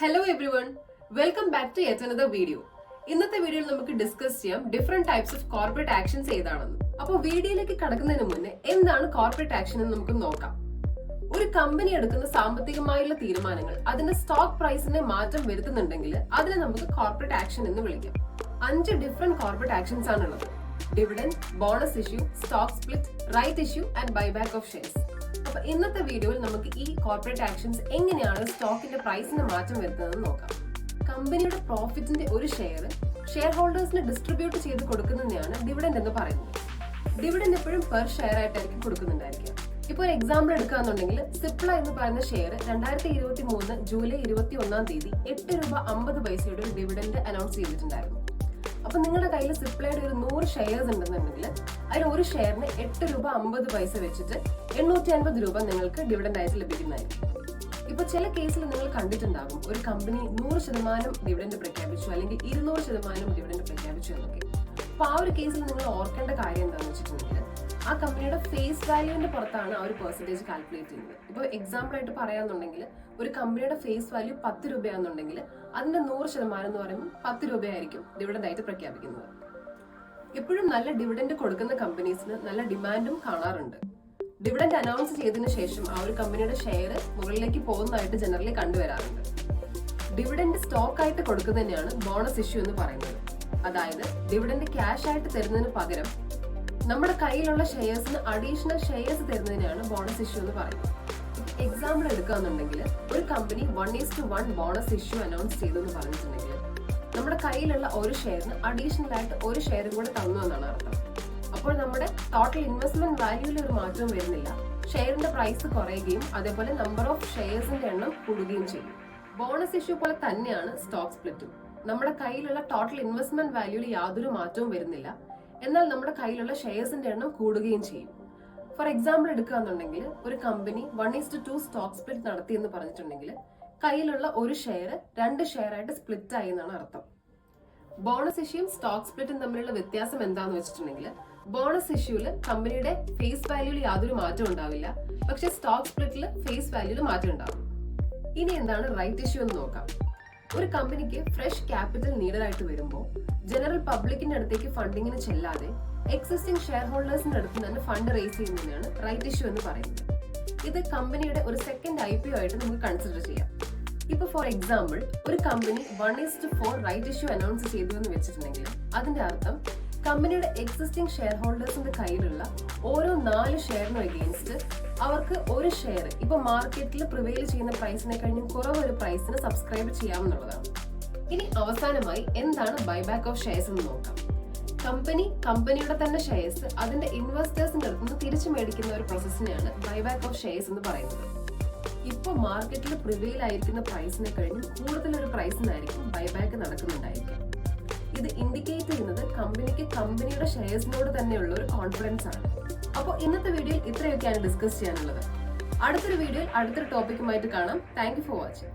Hello everyone welcome back to yet another video ഇന്നത്തെ വീഡിയോയിൽ നമുക്ക് ഡിസ്കസ് ചെയ്യാം different types of corporate actions ഏതാണെന്ന്. അപ്പോൾ വീഡിയോയിലേക്ക് കടക്കുന്നതിന് മുന്നേ എന്താണ് കോർപ്പറേറ്റ് ആക്ഷൻ എന്ന് നമുക്ക് നോക്കാം. ഒരു കമ്പനി എടുക്കുന്ന സാമ്പത്തികമായുള്ള തീരുമാനങ്ങൾ അതിന്റെ സ്റ്റോക്ക് പ്രൈസിനെ മാറ്റം വരുത്തുന്നുണ്ടെങ്കിൽ അതിനെ നമുക്ക് കോർപ്പറേറ്റ് ആക്ഷൻ എന്ന് വിളിക്കാം. അഞ്ച് ഡിഫറെന്റ് കോർപ്പറേറ്റ് ആക്ഷൻസ് ആണുള്ളത്. Dividend bonus issue stock split right issue and buyback of shares അപ്പൊ ഇന്നത്തെ വീഡിയോയിൽ നമുക്ക് ഈ കോർപ്പറേറ്റ് ആക്ഷൻസ് എങ്ങനെയാണ് സ്റ്റോക്കിന്റെ പ്രൈസിന് മാറ്റം വരുത്തുന്നത് നോക്കാം. കമ്പനിയുടെ പ്രോഫിറ്റിന്റെ ഒരു ഷെയർ ഷെയർ ഹോൾഡേഴ്സിന് ഡിസ്ട്രിബ്യൂട്ട് ചെയ്ത് കൊടുക്കുന്നതിനെയാണ് ഡിവിഡൻഡ് എന്ന് പറയുന്നത്. ഡിവിഡൻഡ് എപ്പോഴും പെർ ഷെയർ ആയിട്ടായിരിക്കും കൊടുക്കുന്നുണ്ടായിരിക്കുക. ഇപ്പോൾ ഒരു എക്സാമ്പിൾ എടുക്കുകയാണെന്നുണ്ടെങ്കിൽ സിപ്ല എന്ന് പറയുന്ന ഷെയർ രണ്ടായിരത്തി ഇരുപത്തി മൂന്ന് ജൂലൈ ഇരുപത്തി ഒന്നാം തീയതി എട്ട് രൂപ അമ്പത് പൈസയുടെ ഒരു ഡിവിഡൻഡ് അനൗൺസ് ചെയ്തിട്ടുണ്ടായിരുന്നു. അപ്പൊ നിങ്ങളുടെ കയ്യിൽ സിപ്ലൈഡ് ഒരു നൂറ് ഷെയർസ് ഉണ്ടെന്നുണ്ടെങ്കിൽ അതിൽ ഒരു ഷെയറിന് എട്ട് രൂപ അമ്പത് പൈസ വെച്ചിട്ട് എണ്ണൂറ്റി അൻപത് രൂപ നിങ്ങൾക്ക് ഡിവിഡൻഡ് ആയിട്ട് ലഭിക്കുന്നതായിരിക്കും. ഇപ്പൊ ചില കേസിൽ നിങ്ങൾ കണ്ടിട്ടുണ്ടാകും ഒരു കമ്പനി നൂറ് ശതമാനം ഡിവിഡൻഡ് പ്രഖ്യാപിച്ചു അല്ലെങ്കിൽ ഇരുന്നൂറ് ശതമാനം ഡിവിഡൻഡ് പ്രഖ്യാപിച്ചു എന്നൊക്കെ. അപ്പൊ ആ ഒരു കേസിൽ നിങ്ങൾ ഓർക്കേണ്ട കാര്യം എന്താണെന്ന് വെച്ചിട്ടുണ്ടെങ്കിൽ ആ കമ്പനിയുടെ ഫേസ് വാല്യൂവിന്റെ പുറത്താണ് ആ ഒരു പെർസെന്റേജ് കാൽക്കുലേറ്റ് ചെയ്യുന്നത്. ഇപ്പോൾ എക്സാമ്പിൾ ആയിട്ട് പറയാന്നുണ്ടെങ്കിൽ ഒരു കമ്പനിയുടെ ഫേസ് വാല്യൂ പത്ത് രൂപയാണെന്നുണ്ടെങ്കിൽ അതിന്റെ നൂറ് ശതമാനം എന്ന് പറയുമ്പോൾ പത്ത് രൂപയായിരിക്കും ഡിവിഡൻഡ് ആയിട്ട് പ്രഖ്യാപിക്കുന്നത്. എപ്പോഴും നല്ല ഡിവിഡൻഡ് കൊടുക്കുന്ന കമ്പനീസിന് നല്ല ഡിമാൻഡും കാണാറുണ്ട്. ഡിവിഡൻഡ് അനൗൺസ് ചെയ്തതിനു ശേഷം ആ ഒരു കമ്പനിയുടെ ഷെയർ മുകളിലേക്ക് പോകുന്നതായിട്ട് ജനറലി കണ്ടുവരാറുണ്ട്. ഡിവിഡൻഡ് സ്റ്റോക്ക് ആയിട്ട് കൊടുക്കുന്നതിനെയാണ് ബോണസ് ഇഷ്യൂ എന്ന് പറയുന്നത്. അതായത് ഡിവിഡൻഡ് ക്യാഷ് ആയിട്ട് തരുന്നതിന് പകരം നമ്മുടെ കയ്യിലുള്ള ഷെയർസിന് അഡീഷണൽ ഷെയർസ് തരുന്നതിനാണ് ബോണസ് ഇഷ്യൂ എന്ന് പറയുന്നത്. എക്സാമ്പിൾ എടുക്കുകയാണെന്നുണ്ടെങ്കിൽ ഒരു company one is to one bonus issue announce ചെയ്തു എന്ന് പറഞ്ഞിട്ടുണ്ടെങ്കിൽ നമ്മുടെ കയ്യിലുള്ള ഒരു ഷെയറിന് അഡീഷണൽ ആയിട്ട് ഒരു ഷെയറും കൂടെ തന്നു എന്നാണ് അർത്ഥം. അപ്പോൾ നമ്മുടെ ടോട്ടൽ ഇൻവെസ്റ്റ്മെന്റ് വാല്യൂവിൽ ഒരു മാറ്റവും വരുന്നില്ല. ഷെയറിന്റെ പ്രൈസ് കുറയുകയും അതേപോലെ നമ്പർ ഓഫ് ഷെയർസിന്റെ എണ്ണം കൂടുകയും ചെയ്യും. ബോണസ് ഇഷ്യൂ പോലെ തന്നെയാണ് സ്റ്റോക്ക് സ്പ്ലിറ്റും നമ്മുടെ കയ്യിലുള്ള ടോട്ടൽ ഇൻവെസ്റ്റ്മെന്റ് വാല്യൂവിൽ യാതൊരു മാറ്റവും വരുന്നില്ല. എന്നാൽ നമ്മുടെ കയ്യിലുള്ള ഷെയർസിന്റെ എണ്ണം കൂടുകയും ചെയ്യും. ഫോർ എക്സാമ്പിൾ എടുക്കുകയാണെന്നുണ്ടെങ്കിൽ ഒരു company one is to stock split നടത്തി എന്ന് പറഞ്ഞിട്ടുണ്ടെങ്കിൽ കയ്യിലുള്ള ഒരു ഷെയർ രണ്ട് ഷെയർ ആയിട്ട് സ്പ്ലിറ്റ് ആയി എന്നാണ് അർത്ഥം. ബോണസ് ഇഷ്യൂം സ്റ്റോക്ക് സ്പ്ലിറ്റും തമ്മിലുള്ള വ്യത്യാസം എന്താന്ന് വെച്ചിട്ടുണ്ടെങ്കിൽ ബോണസ് ഇഷ്യൂവിൽ കമ്പനിയുടെ ഫേസ് വാല്യൂവിൽ യാതൊരു മാറ്റവും ഉണ്ടാവില്ല. പക്ഷേ സ്റ്റോക്ക് സ്പ്ലിറ്റിൽ ഫേസ് വാല്യൂവിൽ മാറ്റം ഉണ്ടാവും. ഇനി എന്താണ് റൈറ്റ് ഇഷ്യൂ എന്ന് നോക്കാം. ഒരു കമ്പനിക്ക് ഫ്രഷ് ക്യാപിറ്റൽ നീഡഡായിട്ട് വരുമ്പോൾ ജനറൽ പബ്ലിക്കിന്റെ അടുത്തേക്ക് ഫണ്ടിങ്ങിന് ചെല്ലാതെ എക്സിസ്റ്റിംഗ് ഷെയർ ഹോൾഡേഴ്സിന്റെ അടുത്ത് തന്നെ ഫണ്ട് റേസ് ചെയ്യുന്നതിനാണ് റൈറ്റ് ഇഷ്യൂ എന്ന് പറയുന്നത്. ഇത് കമ്പനിയുടെ ഒരു സെക്കൻഡ് ഐ പി ഒ ആയിട്ട് നമുക്ക് കൺസിഡർ ചെയ്യാം. ഇപ്പൊ ഫോർ എക്സാമ്പിൾ ഒരു company one is to four right issue announce ചെയ്തു എന്ന് വെച്ചിട്ടുണ്ടെങ്കിൽ അതിന്റെ അർത്ഥം കമ്പനിയുടെ എക്സിസ്റ്റിംഗ് ഷെയർ ഹോൾഡേഴ്സിന്റെ കയ്യിലുള്ള ഓരോ നാല് ഷെയറിനും എഗെയിൻസ്റ്റ് അവർക്ക് ഒരു ഷെയർ ഇപ്പൊ മാർക്കറ്റിൽ പ്രിവെയിൽ ചെയ്യുന്ന പ്രൈസിനെ കഴിഞ്ഞും കുറവ് ഒരു പ്രൈസിന് സബ്സ്ക്രൈബ് ചെയ്യാമെന്നുള്ളതാണ്. ഇനി അവസാനമായി എന്താണ് ബൈബാക്ക് ഓഫ് ഷെയർസ് എന്ന് നോക്കാം. കമ്പനി കമ്പനിയുടെ തന്നെ ഷെയർസ് അതിന്റെ ഇൻവെസ്റ്റേഴ്സിന്റെ അടുത്ത് നിന്ന് തിരിച്ചു മേടിക്കുന്ന ഒരു പ്രോസസ്സിനെയാണ് ബൈബാക്ക് ഓഫ് ഷെയർസ് എന്ന് പറയുന്നത്. ഇപ്പോൾ മാർക്കറ്റിൽ പ്രിവെയിൽ ആയിരിക്കുന്ന പ്രൈസിനെ കഴിഞ്ഞ് കൂടുതൽ ഒരു പ്രൈസിനായിരിക്കും ബൈബാക്ക് നടക്കുന്നുണ്ടായിരിക്കും ഇത് ഇൻഡിക്കേറ്റ് ചെയ്യുന്നത് കമ്പനിക്ക് കമ്പനിയുടെ ഷെയർസിനോട് തന്നെയുള്ള ഒരു കോൺഫിഡൻസ് ആണ്. അപ്പോൾ ഇന്നത്തെ വീഡിയോയിൽ ഇത്രയൊക്കെയാണ് ഡിസ്കസ് ചെയ്യാനുള്ളത്. അടുത്തൊരു വീഡിയോയിൽ അടുത്തൊരു ടോപ്പിക്കുമായിട്ട് കാണാം. Thank for watching